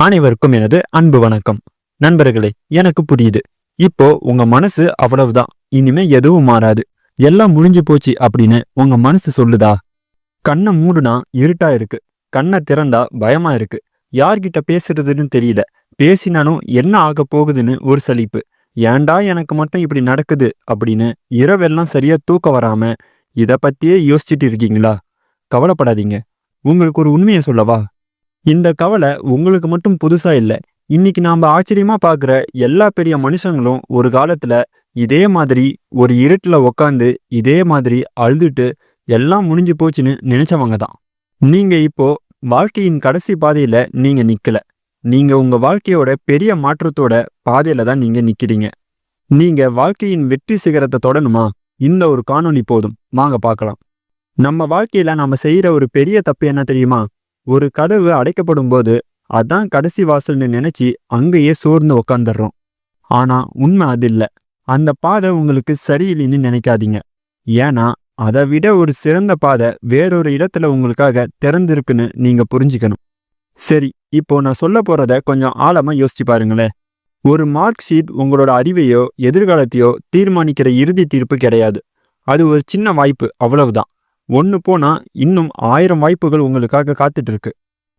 அனைவருக்கும் எனது அன்பு வணக்கம். நண்பர்களே எனக்கு புரியுது. இப்போ உங்க மனசு அவ்வளவுதான். இனிமே எதுவும் மாறாது. எல்லாம் முடிஞ்சு போச்சு அப்படின்னு உங்க மனசு சொல்லுதா? கண்ணை மூடுனா இருட்டா இருக்கு. கண்ணை திறந்தா பயமா இருக்கு. யார்கிட்ட பேசுறதுன்னு தெரியல. பேசினாலும் என்ன ஆக போகுதுன்னு ஒரு சலிப்பு. ஏன்டா எனக்கு மட்டும் இப்படி நடக்குது அப்படின்னு இரவெல்லாம் சரியா தூக்கம் வராம இத பத்தியே யோசிச்சுட்டு இருக்கீங்களா? கவலைப்படாதீங்க. உங்களுக்கு ஒரு உண்மையை சொல்லவா? இந்த கவலை உங்களுக்கு மட்டும் புதுசா இல்ல. இன்னைக்கு நாம ஆச்சரியமா பார்க்குற எல்லா பெரிய மனுஷங்களும் ஒரு காலத்துல இதே மாதிரி ஒரு இருட்டுல உக்காந்து இதே மாதிரி அழுதுட்டு எல்லாம் முடிஞ்சு போச்சுன்னு நினைச்சவங்க தான். நீங்க இப்போ வாழ்க்கையின் கடைசி பாதையில நீங்க நிக்கல. நீங்க உங்க வாழ்க்கையோட பெரிய மாற்றத்தோட பாதையில தான் நீங்க நிக்கிறீங்க. நீங்க வாழ்க்கையின் வெற்றி சிகரத்தை தொடணுமா? இந்த ஒரு காணொளி போதும். வாங்க பார்க்கலாம் நம்ம வாழ்க்கையில நாம செய்யற ஒரு பெரிய தப்பு என்ன தெரியுமா? ஒரு கதவு அடைக்கப்படும் போது அதான் கடைசி வாசல்னு நினைச்சு அங்கேயே சோர்ந்து உக்காந்துடுறோம் ஆனா உண்மை அது இல்ல. அந்த பாதை உங்களுக்கு சரியில்லைன்னு நினைக்காதீங்க. ஏன்னா அதை விட ஒரு சிறந்த பாதை வேறொரு இடத்துல உங்களுக்காக திறந்திருக்குன்னு நீங்க புரிஞ்சுக்கணும். சரி இப்போ நான் சொல்ல போறத கொஞ்சம் ஆழமா யோசிச்சு பாருங்களேன். ஒரு மார்க் ஷீட் உங்களோட அறிவையோ எதிர்காலத்தையோ தீர்மானிக்கிற இறுதி தீர்ப்பு கிடையாது. அது ஒரு சின்ன வாய்ப்பு அவ்வளவுதான். ஒன்று போனா இன்னும் ஆயிரம் வாய்ப்புகள் உங்களுக்காக காத்துட்டு இருக்கு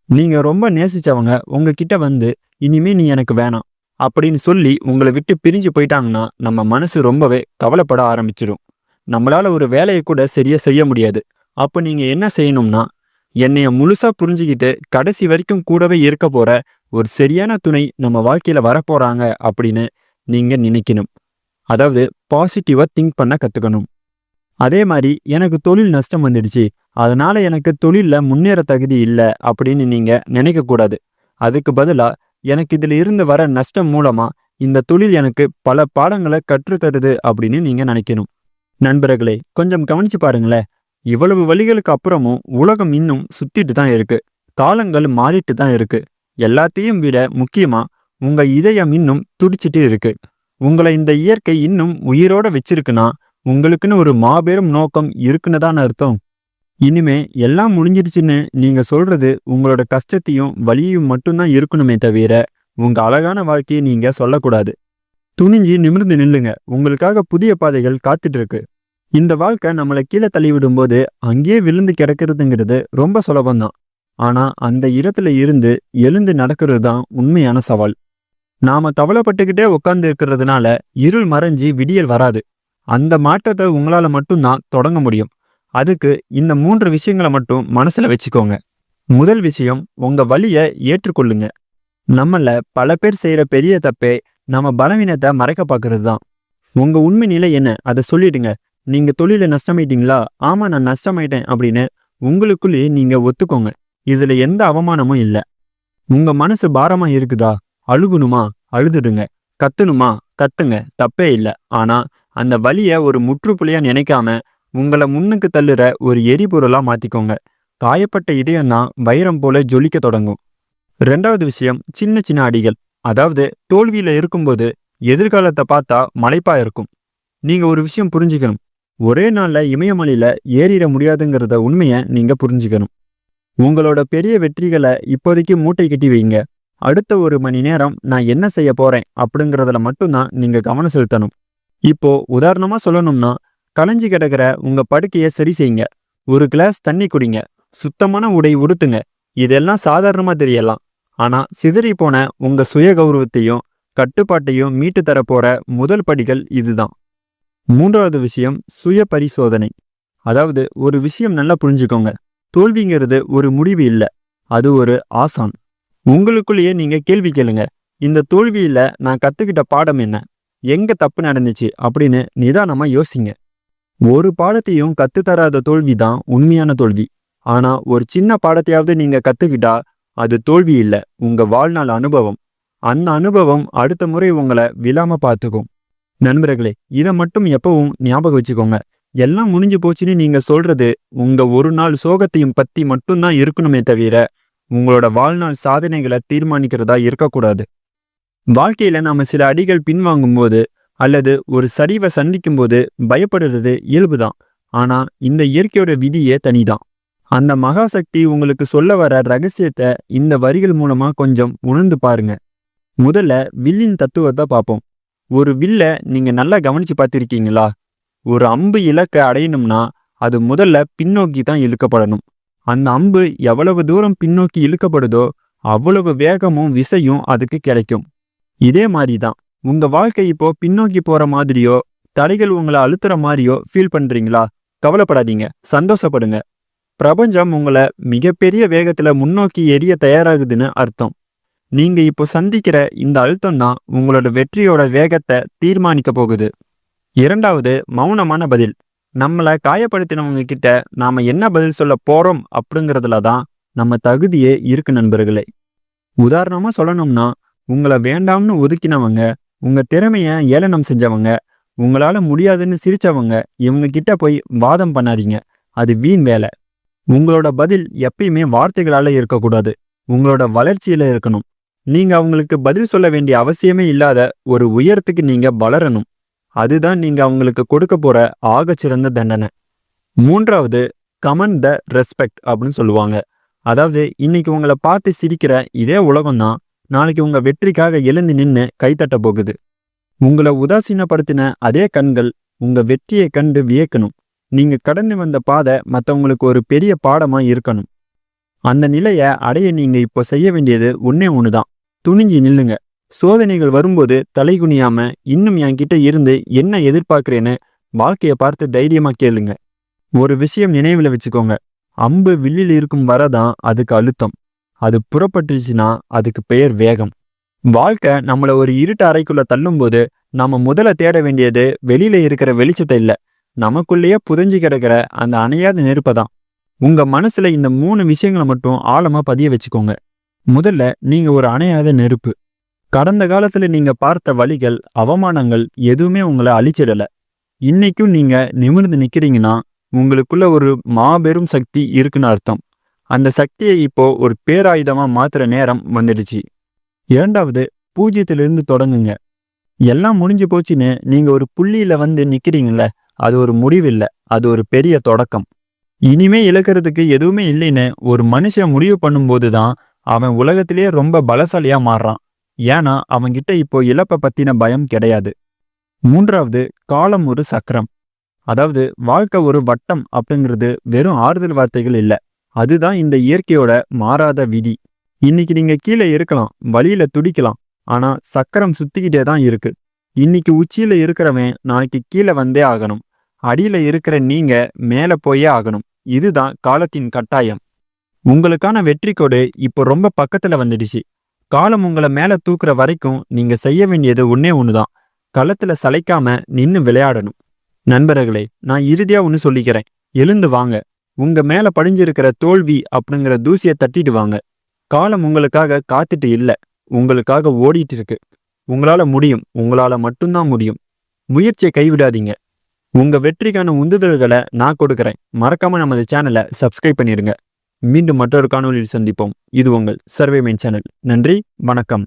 நீங்க ரொம்ப நேசிச்சவங்க உங்ககிட்ட வந்து இனிமே நீ எனக்கு வேணாம் அப்படின்னு சொல்லி உங்களை விட்டு பிரிஞ்சு போயிட்டாங்கன்னா நம்ம மனசு ரொம்பவே கவலைப்பட ஆரம்பிச்சிடும் நம்மளால ஒரு வேலையை கூட சரியா செய்ய முடியாது. அப்போ நீங்க என்ன செய்யணும்னா என்னைய முழுசா புரிஞ்சுக்கிட்டு கடைசி வரைக்கும் கூடவே இருக்க போகிற ஒரு சரியான துணை நம்ம வாழ்க்கையில வரப்போறாங்க அப்படின்னு நீங்க நினைக்கணும். அதாவது பாசிட்டிவா திங்க் பண்ண கத்துக்கணும். அதே மாதிரி எனக்கு தொழில் நஷ்டம் வந்துடுச்சு. அதனால எனக்கு தொழில்ல முன்னேற தகுதி இல்லை அப்படின்னு நீங்க நினைக்கக்கூடாது அதுக்கு பதிலா எனக்கு இதுல இருந்து வர நஷ்டம் மூலமா இந்த தொழில் எனக்கு பல பாடங்களை கற்றுத்தருது அப்படின்னு நீங்க நினைக்கணும். நண்பர்களே கொஞ்சம் கவனிச்சு பாருங்களேன். இவ்வளவு வழிகளுக்கு அப்புறமும் உலகம் இன்னும் சுத்திட்டு தான் இருக்கு. காலங்கள் மாறிட்டு தான் இருக்கு. எல்லாத்தையும் விட முக்கியமா உங்க இதயம் இன்னும் துடிச்சிட்டு இருக்கு. உங்களை இந்த இயற்கை இன்னும் உயிரோட வச்சிருக்குன்னா உங்களுக்குன்னு ஒரு மாபெரும் நோக்கம் இருக்குன்னு தான் அர்த்தம். இனிமே எல்லாம் முடிஞ்சிருச்சுன்னு நீங்க சொல்றது உங்களோட கஷ்டத்தையும் வலியையும் மட்டும்தான் இருக்கணுமே தவிர உங்க அழகான வாழ்க்கையை நீங்க சொல்லக்கூடாது. துணிஞ்சு நிமிர்ந்து நில்லுங்க. உங்களுக்காக புதிய பாதைகள் காத்துட்டு இருக்கு இந்த வாழ்க்கை நம்மளை கீழே தள்ளி விடும்போது அங்கேயே விழுந்து கிடக்கிறதுங்கிறது ரொம்ப சுலபம்தான். ஆனா அந்த இடத்துல இருந்து எழுந்து நடக்கிறது தான் உண்மையான சவால். நாம கவலைப்பட்டுக்கிட்டே உட்கார்ந்து இருக்கிறதுனால இருள் மறைஞ்சி விடியல் வராது. அந்த மாற்றத்தை உங்களால மட்டும்தான் தொடங்க முடியும். அதுக்கு இந்த மூன்று விஷயங்களை மட்டும் மனசுல வச்சுக்கோங்க. முதல் விஷயம் உங்கள் வழியை ஏற்றுக்கொள்ளுங்க. நம்மள பல பேர் செய்கிற பெரிய தப்பே நம்ம பலவீனத்தை மறைக்க பார்க்கறது தான் உங்க உண்மை நிலை என்ன? அதை சொல்லிடுங்க. நீங்கள் தொழில நஷ்டமாயிட்டீங்களா? ஆமா நான் நஷ்டமாயிட்டேன் அப்படின்னு உங்களுக்குள்ளேயே நீங்கள் ஒத்துக்கோங்க. இதில் எந்த அவமானமும் இல்லை. உங்கள் மனசு பாரமாக இருக்குதா? அழுகணுமா? அழுதுடுங்க. கத்தணுமா? கத்துங்க. தப்பே இல்லை. ஆனால் அந்த வலிய ஒரு முற்றுப்புள்ளியா நினைக்காம உங்களை முன்னுக்கு தள்ளுற ஒரு எரிபொருளா மாத்திக்கோங்க. காயப்பட்ட இதயம் தான் வைரம் போல ஜொலிக்க தொடங்கும். ரெண்டாவது விஷயம் சின்ன சின்ன அடிகள். அதாவது தோல்வியில இருக்கும்போது எதிர்காலத்தை பார்த்தா மலைப்பா இருக்கும். நீங்க ஒரு விஷயம் புரிஞ்சுக்கணும். ஒரே நாள்ல இமயமலையில் ஏறிட முடியாதுங்கிறத உண்மையை நீங்க புரிஞ்சுக்கணும். உங்களோட பெரிய வெற்றிகளை இப்போதைக்கு மூட்டை கட்டி வைங்க. அடுத்த ஒரு மணி நேரம் நான் என்ன செய்ய போறேன் அப்படிங்கறதுல மட்டும்தான் நீங்க கவனம் செலுத்தணும். இப்போ உதாரணமா சொல்லணும்னா களைஞ்சு கிடக்கிற உங்க படுக்கையை சரி செய்யுங்க. ஒரு கிளாஸ் தண்ணி குடிங்க. சுத்தமான உடை உடுத்துங்க. இதெல்லாம் சாதாரணமா தெரியலாம். ஆனா சிதறி போன உங்க சுய கௌரவத்தையும் கட்டுப்பாட்டையும் மீட்டு தரப்போற முதல் படிகள் இதுதான். மூன்றாவது விஷயம் சுய பரிசோதனை அதாவது ஒரு விஷயம் நல்லா புரிஞ்சுக்கோங்க. தோல்விங்கிறது ஒரு முடிவு இல்ல. அது ஒரு ஆசான். உங்களுக்குள்ளேயே நீங்க கேள்வி கேளுங்க. இந்த தோல்வியில நான் கத்துக்கிட்ட பாடம் என்ன? எங்க தப்பு நடந்துச்சு அப்படின்னு நிதானமா யோசிங்க. ஒரு பாடத்தையும் கற்றுத்தராத தோல்வி தான் உண்மையான தோல்வி. ஆனா ஒரு சின்ன பாடத்தையாவது நீங்க கத்துக்கிட்டா அது தோல்வி இல்ல உங்க வாழ்நாள் அனுபவம். அந்த அனுபவம் அடுத்த முறை உங்களை விழாம பார்த்துக்கும். நண்பர்களே இதை மட்டும் எப்பவும் ஞாபகம் வச்சுக்கோங்க. எல்லாம் முடிஞ்சு போச்சுன்னு நீங்க சொல்றது உங்க ஒரு நாள் சோகத்தையும் பத்தி மட்டும்தான் இருக்கணுமே தவிர உங்களோட வாழ்நாள் சாதனைகளை தீர்மானிக்கிறதா இருக்கக்கூடாது. வாழ்க்கையில நாம சில அடிகள் பின்வாங்கும் போது அல்லது ஒரு சரிவை சந்திக்கும் போது பயப்படுறது இயல்புதான். ஆனா இந்த இயற்கையோட விதியே தனிதான். அந்த மகாசக்தி உங்களுக்கு சொல்ல வர ரகசியத்தை இந்த வரிகள் மூலமா கொஞ்சம் உணர்ந்து பாருங்க. முதல்ல வில்லின் தத்துவத்தை பார்ப்போம். ஒரு வில்ல நீங்க நல்லா கவனிச்சு பார்த்திருக்கீங்களா? ஒரு அம்பு இலக்கை அடையணும்னா அது முதல்ல பின்னோக்கி தான் இழுக்கப்படணும். அந்த அம்பு எவ்வளவு தூரம் பின்னோக்கி இழுக்கப்படுதோ அவ்வளவு வேகமும் விசையும் அதுக்கு கிடைக்கும். இதே மாதிரி தான் உங்க வாழ்க்கை இப்போ பின்னோக்கி போற மாதிரியோ தடைகள் உங்களை அழுத்துற மாதிரியோ ஃபீல் பண்றீங்களா? கவலைப்படாதீங்க. சந்தோஷப்படுங்க. பிரபஞ்சம் உங்களை மிகப்பெரிய வேகத்துல முன்னோக்கி எரிய தயாராகுதுன்னு அர்த்தம். நீங்க இப்போ சந்திக்கிற இந்த அழுத்தம் தான் உங்களோட வெற்றியோட வேகத்தை தீர்மானிக்க போகுது. இரண்டாவது மௌனமான பதில். நம்மளை காயப்படுத்தினவங்க கிட்ட நாம என்ன பதில் சொல்ல போறோம் அப்படிங்கிறதுல தான் நம்ம தகுதியே இருக்கு நண்பர்களே. உதாரணமா சொல்லணும்னா உங்களை வேண்டாம்னு ஒதுக்கினவங்க உங்க திறமைய ஏளனம் செஞ்சவங்க உங்களால முடியாதுன்னு சிரிச்சவங்க இவங்க கிட்ட போய் வாதம் பண்ணாதீங்க. அது வீண் வேலை. உங்களோட பதில் எப்பயுமே வார்த்தைகளால இருக்கக்கூடாது. உங்களோட வளர்ச்சியில இருக்கணும். நீங்க அவங்களுக்கு பதில் சொல்ல வேண்டிய அவசியமே இல்லாத ஒரு உயரத்துக்கு நீங்க வளரணும். அதுதான் நீங்க அவங்களுக்கு கொடுக்க போற ஆகச்சிறந்த தண்டனை. மூன்றாவது கமன் த ரெஸ்பெக்ட் அப்படின்னு சொல்லுவாங்க. அதாவது இன்னைக்கு உங்களை பார்த்து சிரிக்கிற இதே உலகம்தான் நாளைக்கு உங்க வெற்றிக்காக எழுந்து நின்று கைத்தட்ட போகுது. உங்களை உதாசீனப்படுத்தின அதே கண்கள் உங்க வெற்றியை கண்டு வியக்கணும். நீங்க கடந்து வந்த பாதை மற்றவங்களுக்கு ஒரு பெரிய பாடமா இருக்கணும். அந்த நிலையை அடைய நீங்க இப்போ செய்ய வேண்டியது ஒன்னே ஒண்ணுதான். துணிஞ்சு நில்லுங்க. சோதனைகள் வரும்போது தலைகுனியாம இன்னும் என்கிட்ட இருந்து என்ன எதிர்பார்க்கிறேன்னு வாழ்க்கையை பார்த்து தைரியமா கேளுங்க. ஒரு விஷயம் நினைவில் வச்சுக்கோங்க. அம்பு வில்லில் இருக்கும் வரதான் அதுக்கு அழுத்தம். அது புறப்பட்டுச்சுன்னா அதுக்கு பெயர் வேகம். வாழ்க்கை நம்மள ஒரு இருட்டு அறைக்குள்ள தள்ளும்போது நாம முதல்ல தேட வேண்டியது வெளியில இருக்கிற வெளிச்சத்தை இல்ல. நமக்குள்ளேயே புதஞ்சு கிடக்கிற அந்த அணையாத நெருப்பை தான். உங்க மனசுல இந்த மூணு விஷயங்களை மட்டும் ஆழமா பதிய வச்சுக்கோங்க. முதல்ல நீங்க ஒரு அணையாத நெருப்பு. கடந்த காலத்துல நீங்க பார்த்த வழிகள் அவமானங்கள் எதுவுமே உங்களை அழிச்சிடல. இன்னைக்கும் நீங்க நிமிர்ந்து நிக்கிறீங்கன்னா உங்களுக்குள்ள ஒரு மாபெரும் சக்தி இருக்குன்னு அர்த்தம். அந்த சக்தியை இப்போ ஒரு பேராயுதமா மாத்துற நேரம் வந்துடுச்சு. இரண்டாவது பூஜ்ஜியத்திலிருந்து தொடங்குங்க. எல்லாம் முடிஞ்சு போச்சுன்னு நீங்க ஒரு புள்ளியில வந்து நிக்கிறீங்கல்ல அது ஒரு முடிவில்லை அது ஒரு பெரிய தொடக்கம். இனிமே இழக்கிறதுக்கு எதுவுமே இல்லைன்னு ஒரு மனுஷன் முடிவு பண்ணும்போது தான் அவன் உலகத்திலேயே ரொம்ப பலசாலியா மாறுறான். ஏன்னா அவன்கிட்ட இப்போ இழப்பை பத்தின பயம் கிடையாது. மூன்றாவது காலம் ஒரு சக்கரம். அதாவது வாழ்க்கை ஒரு வட்டம் அப்படிங்கிறது வெறும் ஆறுதல் வார்த்தைகள் இல்ல. அதுதான் இந்த இயற்கையோட மாறாத விதி. இன்னைக்கு நீங்க கீழே இருக்கலாம் வழியில துடிக்கலாம் ஆனா சக்கரம் சுத்திக்கிட்டே தான் இருக்கு. இன்னைக்கு உச்சியில இருக்கிறவன் நாளைக்கு கீழே வந்தே ஆகணும். அடியில இருக்கிற நீங்க மேல போயே ஆகணும். இதுதான் காலத்தின் கட்டாயம். உங்களுக்கான வெற்றி கோடு இப்போ ரொம்ப பக்கத்துல வந்துடுச்சு. காலம் உங்களை மேல தூக்குற வரைக்கும் நீங்க செய்ய வேண்டியது ஒன்னே ஒண்ணுதான். களத்துல சளைக்காம நின்னு விளையாடணும். நண்பர்களே நான் இறுதியா ஒன்னு சொல்லிக்கிறேன். எழுந்து வாங்க. உங்க மேல படிஞ்சிருக்கிற தோல்வி அப்படிங்கிற தூசியை தட்டிட்டு வாங்க. காலம் உங்களுக்காக காத்துட்டு இல்ல. உங்களுக்காக ஓடிட்டு இருக்கு. உங்களால முடியும். உங்களால மட்டும்தான் முடியும். முயற்சியை கைவிடாதீங்க. உங்க வெற்றிக்கான உந்துதல்களை நான் கொடுக்கறேன். மறக்காம நமது சேனலை சப்ஸ்கிரைப் பண்ணிடுங்க. மீண்டும் மற்றொரு காணொலியில் சந்திப்போம். இது உங்கள் சர்வேமேன் சேனல் நன்றி. வணக்கம்.